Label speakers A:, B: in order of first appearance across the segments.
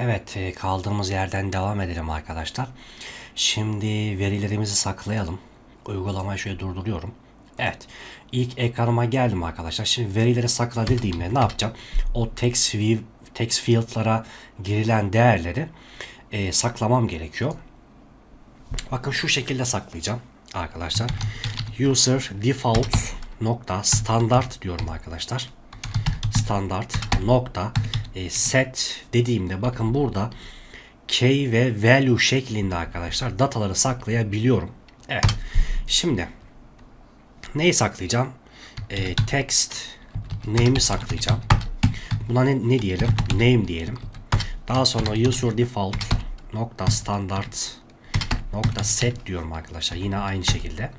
A: Evet, e, kaldığımız yerden devam edelim arkadaşlar. Şimdi verilerimizi saklayalım. Uygulamayı şöyle durduruyorum. Evet, ilk ekranıma geldim arkadaşlar. Şimdi verileri sakla dediğimde ne yapacağım? O text, view, text field'lara girilen değerleri e, saklamam gerekiyor. Bakın şu şekilde saklayacağım arkadaşlar. User default nokta standart diyorum arkadaşlar. Standart nokta e, set dediğimde bakın burada key ve value şeklinde arkadaşlar dataları saklayabiliyorum. Evet. Şimdi neyi saklayacağım? E, text name'i saklayacağım. Buna ne, ne diyelim? Name diyelim. Daha sonra user default nokta standart nokta set diyorum arkadaşlar. Yine aynı şekilde.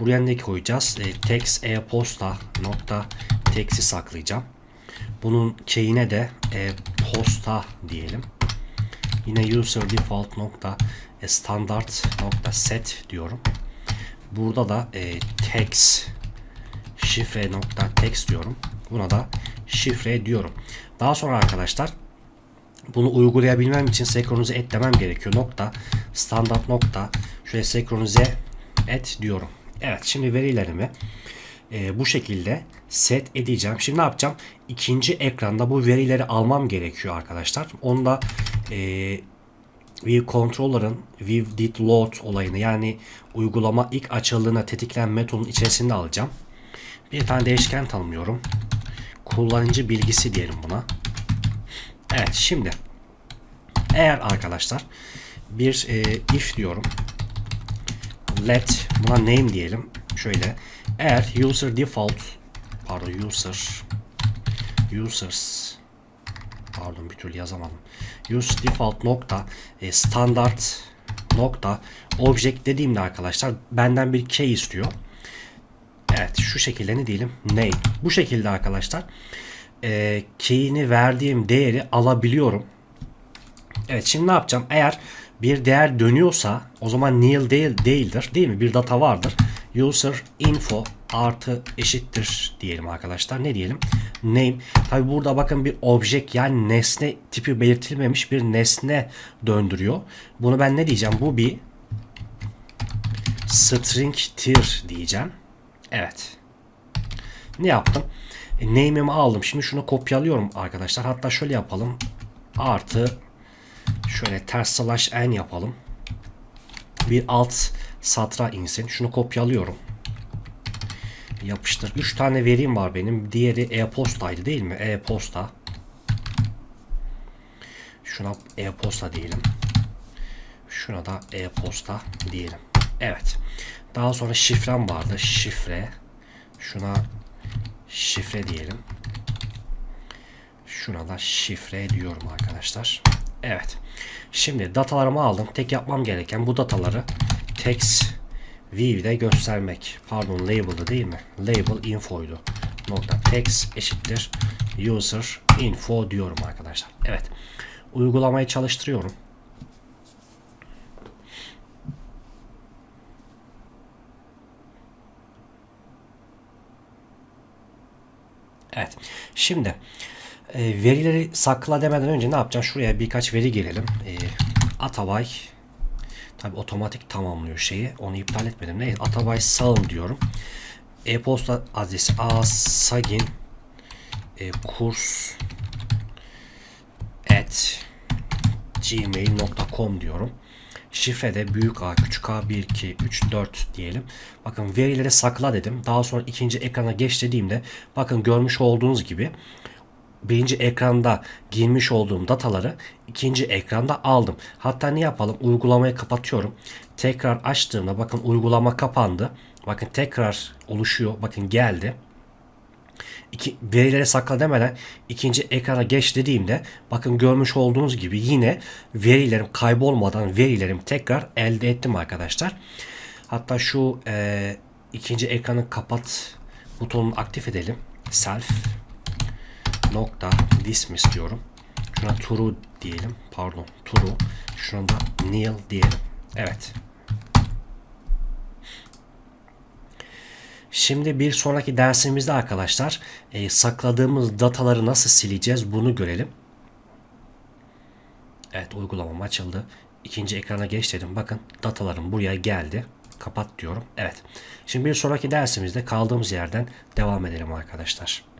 A: Buraya ne koyacağız? E, text e-posta nokta text'i saklayacağım. Bunun keyine de e, posta diyelim. Yine user default nokta e, standart nokta set diyorum. Burada da e, text şifre nokta text diyorum. Buna da şifre diyorum. Daha sonra arkadaşlar bunu uygulayabilmem için senkronize et demem gerekiyor. Nokta standart nokta şöyle senkronize et diyorum. Evet şimdi verilerimi e, bu şekilde set edeceğim. Şimdi ne yapacağım? İkinci ekranda bu verileri almam gerekiyor arkadaşlar. Onda e, View Controller'ın View Did Load olayını yani uygulama ilk açıldığında tetiklen metodun içerisinde alacağım. Bir tane değişken tanımıyorum. Kullanıcı bilgisi diyelim buna. Evet şimdi eğer arkadaşlar bir e, if diyorum let buna name diyelim. Şöyle eğer user default pardon user users pardon bir türlü yazamadım. User default nokta e, standart nokta object dediğimde arkadaşlar benden bir key istiyor. Evet şu şekilde ne diyelim? Name. Bu şekilde arkadaşlar e, key'ini verdiğim değeri alabiliyorum evet şimdi ne yapacağım eğer bir değer dönüyorsa o zaman nil değil değildir değil mi? Bir data vardır. User info artı eşittir diyelim arkadaşlar. Ne diyelim? Name. Tabi burada bakın bir object yani nesne tipi belirtilmemiş bir nesne döndürüyor. Bunu ben ne diyeceğim? Bu bir string tir diyeceğim. Evet. Ne yaptım? E, name'imi aldım. Şimdi şunu kopyalıyorum arkadaşlar. Hatta şöyle yapalım. Artı Şöyle ters slash n yapalım. Bir alt satra insin. Şunu kopyalıyorum. Yapıştır. 3 tane verim var benim. Diğeri e-postaydı değil mi? E-posta. Şuna e-posta diyelim. Şuna da e-posta diyelim. Evet. Daha sonra şifrem vardı. Şifre. Şuna şifre diyelim. Şuna da şifre diyorum arkadaşlar. Evet. Şimdi datalarımı aldım. Tek yapmam gereken bu dataları text view'de göstermek. Pardon label'da değil mi? Label info'ydu. Nokta text eşittir user info diyorum arkadaşlar. Evet. Uygulamayı çalıştırıyorum. Evet. Şimdi e, verileri sakla demeden önce ne yapacağım? Şuraya birkaç veri girelim. E, Atabay tabi otomatik tamamlıyor şeyi. Onu iptal etmedim. Ne? Atabay sağım diyorum. E-posta adresi asagin e, kurs at gmail.com diyorum. Şifrede büyük A, küçük A 1, 2, 3, 4 diyelim. Bakın verileri sakla dedim. Daha sonra ikinci ekrana geç dediğimde bakın görmüş olduğunuz gibi birinci ekranda girmiş olduğum dataları ikinci ekranda aldım. Hatta ne yapalım? Uygulamayı kapatıyorum. Tekrar açtığımda bakın uygulama kapandı. Bakın tekrar oluşuyor. Bakın geldi. İki, verilere sakla demeden ikinci ekrana geç dediğimde bakın görmüş olduğunuz gibi yine verilerim kaybolmadan verilerim tekrar elde ettim arkadaşlar. Hatta şu e, ikinci ekranı kapat butonunu aktif edelim. Self nokta dismiss diyorum. Şuna true diyelim. Pardon true. Şuna da nil diyelim. Evet. Şimdi bir sonraki dersimizde arkadaşlar e, sakladığımız dataları nasıl sileceğiz bunu görelim. Evet uygulamam açıldı. İkinci ekrana geç dedim. Bakın datalarım buraya geldi. Kapat diyorum. Evet. Şimdi bir sonraki dersimizde kaldığımız yerden devam edelim arkadaşlar.